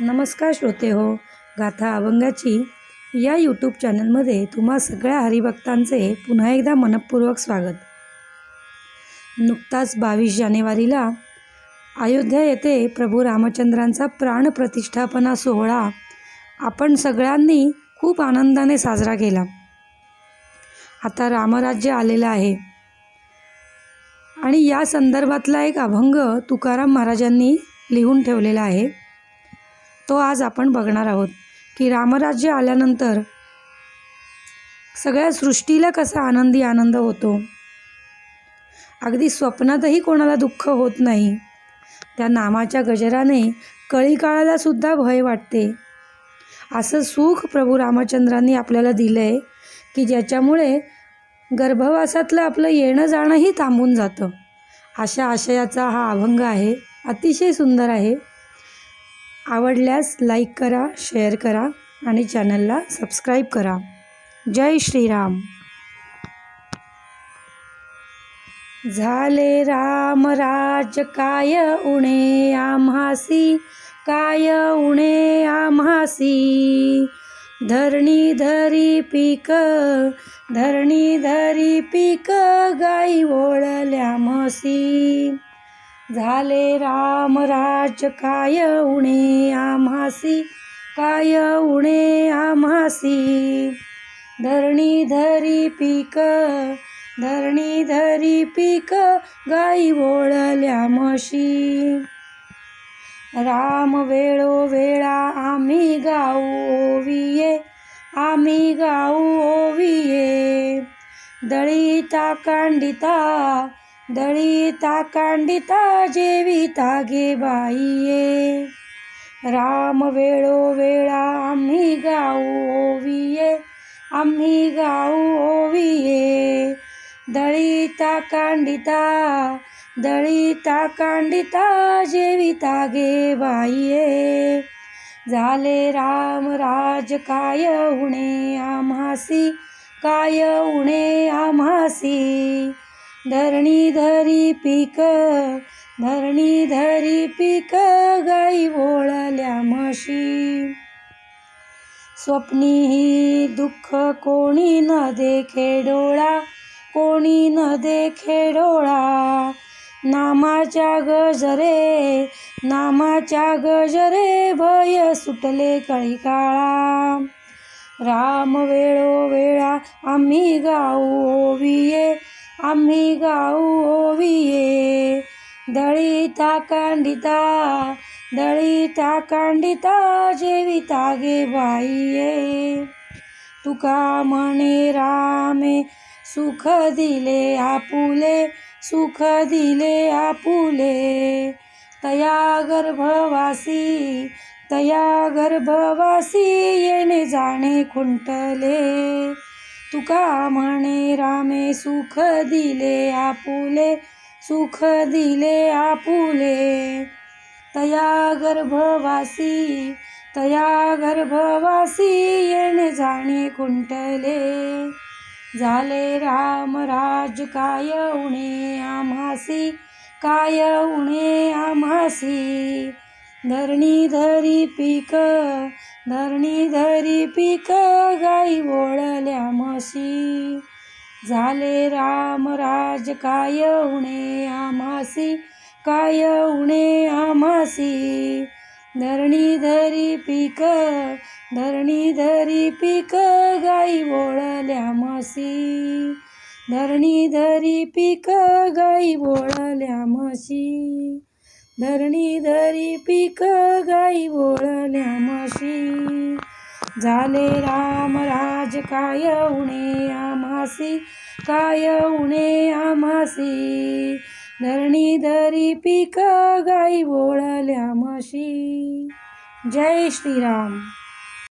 नमस्कार श्रोते हो गाथा अभंगाची या यूट्यूब चॅनलमध्ये तुम्हा सगळ्या हरिभक्तांचे पुन्हा एकदा मनपूर्वक स्वागत. नुकताच बावीस जानेवारीला अयोध्या येथे प्रभू रामचंद्रांचा प्राणप्रतिष्ठापना सोहळा आपण सगळ्यांनी खूप आनंदाने साजरा केला. आता रामराज्य आलेलं आहे. आणि या संदर्भातला एक अभंग तुकाराम महाराजांनी लिहून ठेवलेला आहे. तो आज आपण बघणार आहोत की रामराज्य आल्यानंतर सगळ्या सृष्टीला कसा आनंदी आनंद होतो. अगदी स्वप्नातही कोणाला दुःख होत नाही. त्या नामाच्या गजराने कळी काळाला सुद्धा भय वाटते. असं सुख प्रभू रामचंद्रांनी आपल्याला दिलं आहे की ज्याच्यामुळे गर्भवासातलं आपलं येणं जाणंही थांबून जातं. अशा आशयाचा हा अभंग आहे. अतिशय सुंदर आहे. आवडल्यास लाईक करा शेअर करा आणि चॅनलला सबस्क्राईब करा. जय श्रीराम. झाले राम राज काय उणे आम्हासी? काय उणे आम्हासी? धरणी धरी पीक धरणी धरी पीक गाई ओळल्या म्हसी झाले राम राज काय उणे आम्हासी? काय उणे आम्हासी? धरणी धरी पीक धरणी धरी पीक गाई ओळल्या म्हशी. राम वेळो वेळा आम्ही गाऊ ओविये आम्ही गाऊ ओविये. दळीता कांडिता दळिता कांडिता जेविता गे बाईये. राम वेळो वेळा आम्ही गाऊ ओविये आम्ही गाऊ ओविये. दळिता कांडिता दळिता कांडिता जेविता गे बाईये. झाले राम राज काय उणे आम्हासी काय उणे आम्हासी. धरणी धरी पीक धरणी धरी पीक गाई ओळल्या म्हशी. स्वप्नी ही दुःख कोणी न देखे डोळा कोणी न देखे डोळा नामाच्या गजरे नामाच्या गजरे भय सुटले कळी काळा राम वेळो वेळा आम्ही गाऊ ओविये आम्ही गाऊ ओविये. दळीता कांडिता दळीता कांडिता जेविता गे बाईये. तुका म्हणे रामे सुख दिले आपुले सुख दिले आपुले. तया गर्भवासी तया गर्भवासी येणे जाणे खुंटले. तुका म्हणे रामे सुख दिले आपुले सुख दिले आपुले. तया गर्भवासी तया गर्भवासी येणे जाणे खुंटले. झाले राम राज काय उणे आम्हासी काय उणे आम्हासी. धरणी धरी पीक धरणी धरी पीक गाई ओळल्या म्हशी. झाले राम राज काय उणे आमासी काय उणे आमासी. धरणी धरी पीक धरणी धरी पीक गाई ओळल्या म्हशी. धरणी धरी पीक गाई ओळल्या म्हशी. धरणी धरी पीक गाई बोळल्या म्हशी झाले राम राज काय उणे आमासी काय उणे आमासी धरणी धरी पीक गाई बोळल्या म्हशी जय श्रीराम.